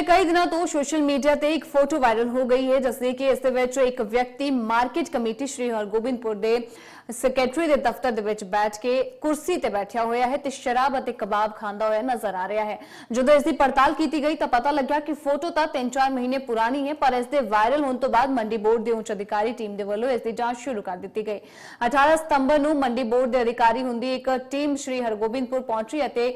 ਪਿਛਲੇ ਕਈ ਦਿਨਾਂ ਤੋਂ ਸੋਸ਼ਲ ਮੀਡੀਆ ਤੇ ਇੱਕ ਫੋਟੋ ਵਾਇਰਲ ਹੋ ਗਈ ਹੈ, ਜਿਸ ਦੇ ਕਿ ਇਸ ਦੇ ਵਿੱਚ ਇੱਕ ਵਿਅਕਤੀ ਮਾਰਕੀਟ ਕਮੇਟੀ ਸ਼੍ਰੀ ਹਰਗੋਬਿੰਦਪੁਰ ਦੇ ਸੈਕਟਰੀ ਦੇ ਦਫ਼ਤਰ ਦੇ ਵਿੱਚ ਬੈਠ ਕੇ ਕੁਰਸੀ ਤੇ ਬੈਠਿਆ ਹੋਇਆ ਹੈ ਤੇ ਸ਼ਰਾਬ ਅਤੇ ਕਬਾਬ ਖਾਂਦਾ ਹੋਇਆ ਨਜ਼ਰ ਆ ਰਿਹਾ ਹੈ। ਜਦੋਂ ਇਸ ਦੀ ਪੜਤਾਲ ਕੀਤੀ ਗਈ ਤਾਂ ਪਤਾ ਲੱਗਿਆ ਕਿ ਫੋਟੋ ਤਾਂ 3-4 ਮਹੀਨੇ ਪੁਰਾਣੀ ਹੈ, ਪਰ ਇਸ ਦੇ ਵਾਇਰਲ ਹੋਣ ਤੋਂ ਬਾਅਦ ਮੰਡੀ ਬੋਰਡ ਦੇ ਉੱਚ ਅਧਿਕਾਰੀ ਟੀਮ ਦੇ ਵੱਲੋਂ ਇਸ ਦੀ ਜਾਂਚ ਸ਼ੁਰੂ ਕਰ ਦਿੱਤੀ ਗਈ। 18 ਸਤੰਬਰ ਨੂੰ ਮੰਡੀ ਬੋਰਡ ਦੇ ਅਧਿਕਾਰੀ ਹੁੰਦੀ ਇੱਕ ਟੀਮ ਸ਼੍ਰੀ ਹਰਗੋਬਿੰਦਪੁਰ ਪਹੁੰਚੀ ਅਤੇ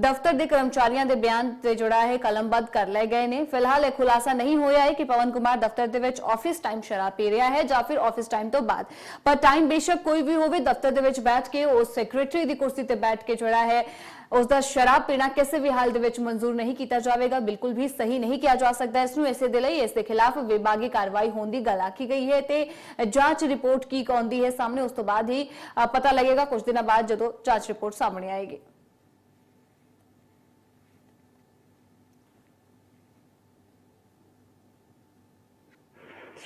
ਦਫ਼ਤਰ ਦੇ ਕਰਮਚਾਰੀਆਂ ਦੇ ਬਿਆਨ ਤੇ ਜੁੜਾ ਹੈ ਕਲਮਬੱਧ ਕਰ ਲਏ ਗਏ ਨੇ। ਫਿਲਹਾਲ ਇਹ ਖੁਲਾਸਾ ਨਹੀਂ ਹੋਇਆ ਹੈ ਕਿ ਪਵਨ ਕੁਮਾਰ ਦਫ਼ਤਰ ਦੇ ਵਿੱਚ ਆਫਿਸ ਟਾਈਮ ਸ਼ਰਾਬ ਪੀ ਰਿਹਾ ਹੈ ਜਾਂ ਫਿਰ ਆਫਿਸ ਟਾਈਮ ਤੋਂ ਬਾਅਦ। ਪਰ ਟਾਈਮ ਬੇਸ਼ੱਕ ਕੋਈ ਵੀ ਹੋਵੇ, ਦਫ਼ਤਰ ਦੇ ਵਿੱਚ ਬੈਠ ਕੇ ਉਸ ਸੈਕਟਰੀ ਦੀ ਕੁਰਸੀ ਤੇ ਬੈਠ ਕੇ ਜਿਹੜਾ ਹੈ ਉਸ ਦਾ ਸ਼ਰਾਬ ਪੀਣਾ ਕਿਸੇ ਵੀ ਹਾਲ ਦੇ ਵਿੱਚ ਮਨਜ਼ੂਰ ਨਹੀਂ ਕੀਤਾ ਜਾਵੇਗਾ, ਬਿਲਕੁਲ ਵੀ ਸਹੀ ਨਹੀਂ ਕਿਹਾ ਜਾ ਸਕਦਾ। ਇਸ ਨੂੰ ਇਸੇ ਦੇ ਲਈ ਇਸ ਦੇ ਖਿਲਾਫ ਵਿਭਾਗੀ ਕਾਰਵਾਈ ਹੋਣ ਦੀ ਗੱਲ ਆਖੀ ਗਈ ਹੈ ਤੇ ਜਾਂਚ ਰਿਪੋਰਟ ਕੀ ਆਉਂਦੀ ਹੈ ਸਾਹਮਣੇ ਉਸ ਤੋਂ ਬਾਅਦ ਹੀ ਪਤਾ ਲੱਗੇਗਾ। ਕੁਝ ਦਿਨਾਂ ਬਾਅਦ ਜਦੋਂ ਜਾਂਚ ਰਿਪੋਰਟ ਸਾਹਮਣੇ ਆਏਗੀ।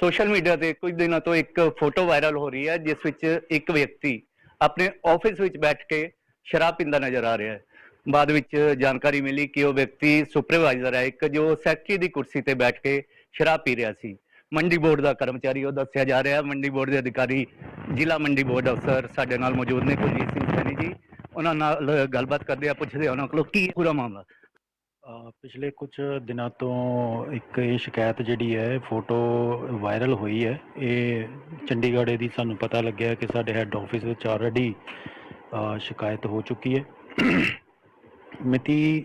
ਸੋਸ਼ਲ ਮੀਡੀਆ ਤੇ ਕੁਝ ਦਿਨਾਂ ਤੋਂ ਇੱਕ ਫੋਟੋ ਵਾਇਰਲ ਹੋ ਰਹੀ ਹੈ, ਜਿਸ ਵਿੱਚ ਇੱਕ ਵਿਅਕਤੀ ਆਪਣੇ ਆਫਿਸ ਵਿੱਚ ਬੈਠ ਕੇ ਸ਼ਰਾਬ ਪੀਂਦਾ ਨਜ਼ਰ ਆ ਰਿਹਾ ਹੈ। ਬਾਅਦ ਵਿੱਚ ਜਾਣਕਾਰੀ ਮਿਲੀ ਕਿ ਉਹ ਵਿਅਕਤੀ ਸੁਪਰਵਾਈਜ਼ਰ ਹੈ, ਇੱਕ ਜੋ ਸੈਕਟਰੀ ਦੀ ਕੁਰਸੀ ਤੇ ਬੈਠ ਕੇ ਸ਼ਰਾਬ ਪੀ ਰਿਹਾ ਸੀ। ਮੰਡੀ ਬੋਰਡ ਦਾ ਕਰਮਚਾਰੀ ਉਹ ਦੱਸਿਆ ਜਾ ਰਿਹਾ ਮੰਡੀ ਬੋਰਡ ਦੇ ਅਧਿਕਾਰੀ, ਜ਼ਿਲ੍ਹਾ ਮੰਡੀ ਬੋਰਡ ਅਫਸਰ ਸਾਡੇ ਨਾਲ ਮੌਜੂਦ ਨੇ ਕੁਲਜੀਤ ਸਿੰਘ ਸੈਣੀ ਜੀ। ਉਹਨਾਂ ਨਾਲ ਗੱਲਬਾਤ ਕਰਦੇ ਆ, ਪੁੱਛਦੇ ਆ ਉਹਨਾਂ ਕੋਲੋਂ ਕੀ ਪੂਰਾ ਮਾਮਲਾ? ਪਿਛਲੇ ਕੁਝ ਦਿਨਾਂ ਤੋਂ ਇੱਕ ਇਹ ਸ਼ਿਕਾਇਤ ਜਿਹੜੀ ਹੈ ਫੋਟੋ ਵਾਇਰਲ ਹੋਈ ਹੈ। ਇਹ ਚੰਡੀਗੜ੍ਹ ਦੀ ਸਾਨੂੰ ਪਤਾ ਲੱਗਿਆ ਕਿ ਸਾਡੇ ਹੈੱਡ ਆਫਿਸ ਵਿੱਚ ਆਲਰੇਡੀ ਸ਼ਿਕਾਇਤ ਹੋ ਚੁੱਕੀ ਹੈ। ਮਿਤੀ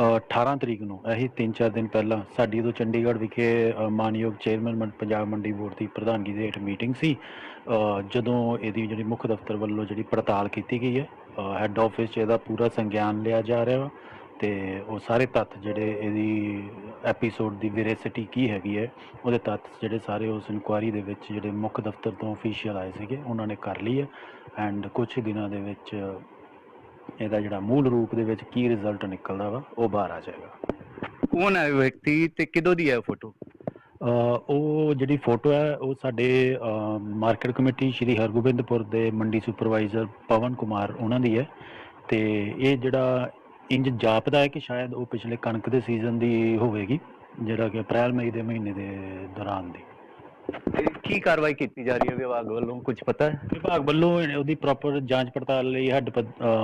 ਅ, 18 ਤਰੀਕ ਨੂੰ ਇਹੀ 3-4 ਦਿਨ ਪਹਿਲਾਂ ਸਾਡੀ ਉਦੋਂ ਚੰਡੀਗੜ੍ਹ ਵਿਖੇ ਮਾਨਯੋਗ ਚੇਅਰਮੈਨ ਮੰਡ- ਪੰਜਾਬ ਮੰਡੀ ਬੋਰਡ ਦੀ ਪ੍ਰਧਾਨਗੀ ਦੇ ਹੇਠ ਮੀਟਿੰਗ ਸੀ। ਜਦੋਂ ਇਹਦੀ ਜਿਹੜੀ ਮੁੱਖ ਦਫ਼ਤਰ ਵੱਲੋਂ ਜਿਹੜੀ ਪੜਤਾਲ ਕੀਤੀ ਗਈ ਹੈ ਹੈੱਡ ਆਫਿਸ 'ਚ ਇਹਦਾ ਪੂਰਾ ਸੰਗਿਆਨ ਲਿਆ ਜਾ ਰਿਹਾ ਵਾ। ਤੇ ਉਹ ਸਾਰੇ ਤੱਥ ਜਿਹੜੇ ਇਹਦੀ ਐਪੀਸੋਡ ਦੀ ਵੈਰੈਸਿਟੀ ਕੀ ਹੈਗੀ ਹੈ ਉਹਦੇ ਤੱਥ ਜਿਹੜੇ ਸਾਰੇ ਉਸ ਇਨਕੁਆਇਰੀ ਦੇ ਵਿੱਚ ਜਿਹੜੇ ਮੁੱਖ ਦਫ਼ਤਰ ਤੋਂ ਅਫੀਸ਼ੀਅਲ ਆਏ ਸੀਗੇ ਉਹਨਾਂ ਨੇ ਕਰ ਲਈ ਹੈ ਐਂਡ ਕੁਝ ਦਿਨਾਂ ਦੇ ਵਿੱਚ ਇਹਦਾ ਜਿਹੜਾ ਮੂਲ ਰੂਪ ਦੇ ਵਿੱਚ ਕੀ ਰਿਜ਼ਲਟ ਨਿਕਲਦਾ ਵਾ ਉਹ ਬਾਹਰ ਆ ਜਾਏਗਾ। ਕੌਣ ਹੈ ਵਿਅਕਤੀ ਤੇ ਕਿਦੋਂ ਦੀ ਹੈ ਫੋਟੋ ਉਹ ਜਿਹੜੀ ਫੋਟੋ ਹੈ ਉਹ ਸਾਡੇ ਮਾਰਕੀਟ ਕਮੇਟੀ ਸ਼੍ਰੀ ਹਰਗੋਬਿੰਦਪੁਰ ਦੇ ਮੰਡੀ ਸੁਪਰਵਾਈਜ਼ਰ ਪਵਨ ਕੁਮਾਰ ਉਹਨਾਂ ਦੀ ਹੈ ਤੇ ਇਹ ਜਿਹੜਾ ਇੰਜ ਜਾਪਦਾ ਹੈ ਕਿ ਸ਼ਾਇਦ ਉਹ ਪਿਛਲੇ ਕਣਕ ਦੇ ਸੀਜ਼ਨ ਦੀ ਹੋਵੇਗੀ ਜਿਹੜਾ ਕਿ ਅਪ੍ਰੈਲ ਮਈ ਦੇ ਮਹੀਨੇ ਦੇ ਦੌਰਾਨ ਦੀ। ਤੇ ਕੀ ਕਾਰਵਾਈ ਕੀਤੀ ਜਾ ਰਹੀ ਹੈ ਵਿਭਾਗ ਵੱਲੋਂ ਕੁਝ ਪਤਾ ਹੈ? ਵਿਭਾਗ ਵੱਲੋਂ ਉਹਦੀ ਪ੍ਰੋਪਰ ਜਾਂਚ ਪੜਤਾਲ ਲਈ ਹੈੱਡ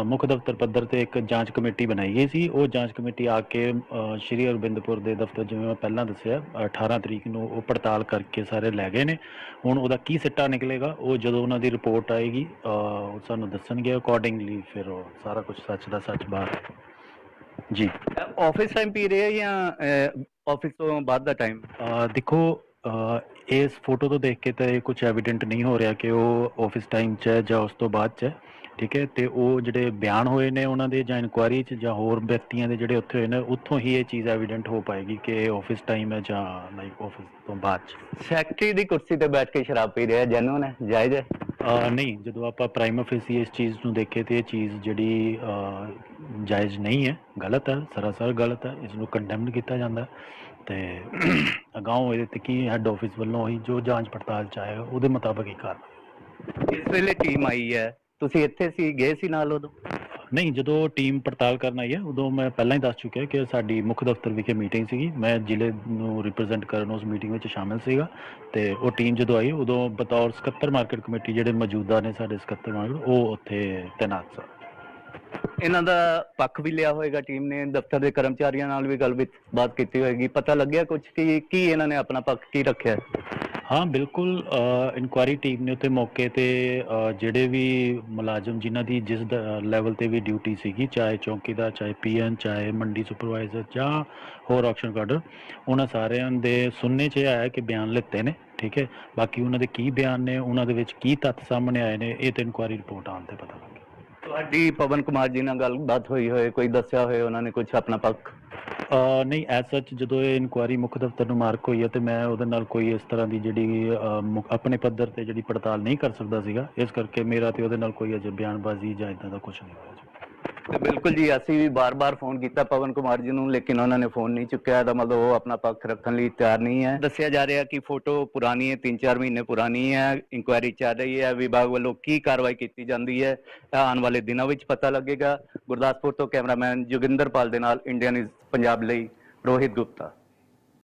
ਮੁੱਖ ਦਫ਼ਤਰ ਪੱਧਰ ਤੇ ਇੱਕ ਜਾਂਚ ਕਮੇਟੀ ਬਣਾਈ ਗਈ ਸੀ। ਉਹ ਜਾਂਚ ਕਮੇਟੀ ਆ ਕੇ ਸ਼੍ਰੀ ਅਰਬਿੰਦਪੁਰ ਦੇ ਦਫ਼ਤਰ ਜਿਵੇਂ ਮੈਂ ਪਹਿਲਾਂ ਦੱਸਿਆ 18 ਤਰੀਕ ਨੂੰ ਉਹ ਪੜਤਾਲ ਕਰਕੇ ਸਾਰੇ ਲੈ ਗਏ ਨੇ। ਹੁਣ ਉਹਦਾ ਕੀ ਸਿੱਟਾ ਨਿਕਲੇਗਾ ਉਹ ਜਦੋਂ ਉਹਨਾਂ ਦੀ ਰਿਪੋਰਟ ਆਏਗੀ ਉਹ ਸਾਨੂੰ ਦੱਸਣਗੇ ਅਕੋਰਡਿੰਗਲੀ ਫਿਰ ਉਹ ਸਾਰਾ ਕੁਝ ਸੱਚ ਦਾ ਸੱਚ ਬਾਹਰ ਜੀ। ਆਫਿਸ ਟਾਈਮ ਪੀ ਰਹੇ ਹੈ ਜਾਂ ਆਫਿਸ ਤੋਂ ਬਾਅਦ ਦਾ ਟਾਈਮ ਦੇਖੋ ਇਸ ਫੋਟੋ ਤੋਂ ਦੇਖ ਕੇ ਤਾਂ ਇਹ ਕੁਝ ਐਵੀਡੈਂਟ ਨਹੀਂ ਹੋ ਰਿਹਾ ਕਿ ਉਹ ਆਫਿਸ ਟਾਈਮ 'ਚ ਹੈ ਜਾਂ ਉਸ ਤੋਂ ਬਾਅਦ 'ਚ ਠੀਕ ਹੈ? ਤੇ ਉਹ ਜਿਹੜੇ ਬਿਆਨ ਹੋਏ ਨੇ ਉਹਨਾਂ ਦੇ ਜਾਂ ਇਨਕੁਆਇਰੀ 'ਚ ਜਾਂ ਹੋਰ ਵਿਅਕਤੀਆਂ ਦੇ ਜਿਹੜੇ ਉੱਥੇ ਹੋਏ ਨੇ ਉੱਥੋਂ ਹੀ ਇਹ ਚੀਜ਼ ਐਵੀਡੈਂਟ ਹੋ ਪਾਏਗੀ ਕਿ ਇਹ ਆਫਿਸ ਟਾਈਮ ਹੈ ਜਾਂ ਲਾਈਕ ਆਫਿਸ ਤੋਂ ਬਾਅਦ 'ਚ। ਸੈਕਟਰੀ ਦੀ ਕੁਰਸੀ ਤੇ ਬੈਠ ਕੇ ਸ਼ਰਾਬ ਪੀ ਰਿਹਾ ਜੈਨੂਨ ਹੈ? ਜਾਇਜ਼ ਹੈ? ਨਹੀਂ ਜਦੋਂ ਆਪਾਂ ਪ੍ਰਾਈਮ ਫੇਸੀ ਇਸ ਚੀਜ਼ ਨੂੰ ਦੇਖੇ ਤੇ ਇਹ ਚੀਜ਼ ਜਿਹੜੀ ਜਾਇਜ਼ ਨਹੀਂ ਹੈ ਗਲਤ ਹੈ ਸਰਾਸਰ ਗਲਤ ਹੈ ਇਸ ਨੂੰ ਕੰਡੈਮਡ ਕੀਤਾ ਜਾਂਦਾ ਤੇ ਅਗਾਊਂ ਇਹਦੇ ਤੇ ਕੀ ਹੈੱਡ ਆਫਿਸ ਵੱਲੋਂ ਹੀ ਜੋ ਜਾਂਚ ਪੜਤਾਲ ਚ ਆਏਗਾ ਉਹਦੇ ਮੁਤਾਬਕ ਹੀ ਕਾਰਵਾਈ। ਇਸ ਵੇਲੇ ਟੀਮ ਆਈ ਹੈ। ਤੁਸੀਂ ਇੱਥੇ ਸੀ ਗਏ ਸੀ ਨਾਲ ਉਦੋਂ? ਨਹੀਂ ਜਦੋਂ ਟੀਮ ਪੜਤਾਲ ਕਰਨ ਆਈ ਹੈ ਉਦੋਂ ਮੈਂ ਪਹਿਲਾਂ ਹੀ ਦੱਸ ਚੁੱਕਿਆ ਕਿ ਸਾਡੀ ਮੁੱਖ ਦਫ਼ਤਰ ਵਿਖੇ ਮੀਟਿੰਗ ਸੀਗੀ। ਮੈਂ ਜ਼ਿਲ੍ਹੇ ਨੂੰ ਰਿਪਰੈਜ਼ੈਂਟ ਕਰਨ ਉਸ ਮੀਟਿੰਗ ਵਿੱਚ ਸ਼ਾਮਿਲ ਸੀਗਾ। ਤੇ ਉਹ ਟੀਮ ਜਦੋਂ ਆਈ ਉਦੋਂ ਬਤੌਰ ਸਕੱਤਰ ਮਾਰਕੀਟ ਕਮੇਟੀ ਜਿਹੜੇ ਮੌਜੂਦਾ ਨੇ ਸਾਡੇ ਸਕੱਤਰ ਮਾਰਕੀਟ ਉਹ ਉੱਥੇ ਤੈਨਾਤ ਸਨ। ਇਹਨਾਂ ਦਾ ਪੱਖ ਵੀ ਲਿਆ ਹੋਏਗਾ ਟੀਮ ਨੇ, ਦਫ਼ਤਰ ਦੇ ਕਰਮਚਾਰੀਆਂ ਨਾਲ ਵੀ ਗੱਲਬਾਤ ਬਾਤ ਕੀਤੀ ਹੋਏਗੀ। ਪਤਾ ਲੱਗਿਆ ਕੁਝ ਕਿ ਕੀ ਇਹਨਾਂ ਨੇ ਆਪਣਾ ਪੱਖ ਕੀ ਰੱਖਿਆ? ਹਾਂ, ਬਿਲਕੁਲ ਇਨਕੁਆਇਰੀ ਟੀਮ ਨੇ ਉੱਤੇ ਮੌਕੇ ਤੇ ਜਿਹੜੇ ਵੀ ਮੁਲਾਜ਼ਮ ਜਿਨ੍ਹਾਂ ਦੀ ਜਿਸ ਲੈਵਲ ਤੇ ਵੀ ਡਿਊਟੀ ਸੀਗੀ, ਚਾਹੇ ਚੌਕੀਦਾਰ, ਚਾਹੇ ਪੀਐਨ ਚਾਹੇ ਮੰਡੀ ਸੁਪਰਵਾਈਜ਼ਰ ਜਾਂ ਹੋਰ ਆਕਸ਼ਨ ਕਾਰਡਰ ਉਹਨਾਂ ਸਾਰਿਆਂ ਦੇ ਸੁਣਨੇ 'ਚ ਇਹ ਆਇਆ ਕਿ ਬਿਆਨ ਲਿੱਤੇ ਨੇ, ਠੀਕ ਹੈ? ਬਾਕੀ ਉਹਨਾਂ ਦੇ ਕੀ ਬਿਆਨ ਨੇ, ਉਹਨਾਂ ਦੇ ਵਿੱਚ ਕੀ ਤੱਥ ਸਾਹਮਣੇ ਆਏ ਨੇ, ਇਹ ਤੇ ਇਨਕੁਆਇਰੀ ਰਿਪੋਰਟ ਆਉਣ ਤੇ ਪਤਾ ਲੱਗੇਗਾ। ਤੁਹਾਡੀ ਪਵਨ ਕੁਮਾਰ ਜੀ ਨਾਲ ਗੱਲਬਾਤ ਹੋਈ ਹੋਏ, ਕੋਈ ਦੱਸਿਆ ਹੋਏ ਉਹਨਾਂ ਨੇ ਕੁਝ ਆਪਣਾ ਪੱਖ? ਨਹੀਂ ਐਸ ਸੱਚ ਜਦੋਂ ਇਹ ਇਨਕੁਆਇਰੀ ਮੁੱਖ ਦਫ਼ਤਰ ਨੂੰ ਮਾਰਕ ਹੋਈ ਹੈ ਤੇ ਮੈਂ ਉਹਦੇ ਨਾਲ ਕੋਈ ਇਸ ਤਰ੍ਹਾਂ ਦੀ ਜਿਹੜੀ ਆਪਣੇ ਪੱਧਰ ਤੇ ਜਿਹੜੀ ਪੜਤਾਲ ਨਹੀਂ ਕਰ ਸਕਦਾ ਸੀਗਾ, ਇਸ ਕਰਕੇ ਮੇਰਾ ਤੇ ਉਹਦੇ ਨਾਲ ਕੋਈ ਅਜੇ ਬਿਆਨਬਾਜ਼ੀ ਜਾਂ ਇਦਾਂ ਦਾ ਕੁਝ ਨਹੀਂ ਹੋਇਆ ਤੇ ਬਿਲਕੁਲ ਜੀ, ਅਸੀਂ ਵੀ ਬਾਰ-ਬਾਰ ਫੋਨ ਕੀਤਾ ਪਵਨ ਕੁਮਾਰ ਜੀ ਨੂੰ, ਲੇਕਿਨ ਉਹਨਾਂ ਨੇ ਫੋਨ ਨਹੀਂ ਚੁੱਕਿਆ। ਇਹਦਾ ਮਤਲਬ ਉਹ ਆਪਣਾ ਪੱਖ ਰੱਖਣ ਲਈ ਤਿਆਰ ਨਹੀਂ ਹੈ। ਦੱਸਿਆ ਜਾ ਰਿਹਾ ਕਿ ਫੋਟੋ ਪੁਰਾਣੀ ਹੈ 3-4 ਮਹੀਨੇ ਪੁਰਾਣੀ ਹੈ ਇਨਕੁਆਇਰੀ ਚੱਲ ਰਹੀ ਹੈ, ਵਿਭਾਗ ਵੱਲੋਂ ਕੀ ਕਾਰਵਾਈ ਕੀਤੀ ਜਾਂਦੀ ਹੈ ਆਉਣ ਵਾਲੇ ਦਿਨਾਂ ਵਿੱਚ ਪਤਾ ਲੱਗੇਗਾ। ਗੁਰਦਾਸਪੁਰ ਤੋਂ ਕੈਮਰਾਮੈਨ ਜੋਗਿੰਦਰਪਾਲ ਦੇ ਨਾਲ ਇੰਡੀਅਨ ਪੰਜਾਬ ਲਈ, ਰੋਹਿਤ ਗੁਪਤਾ।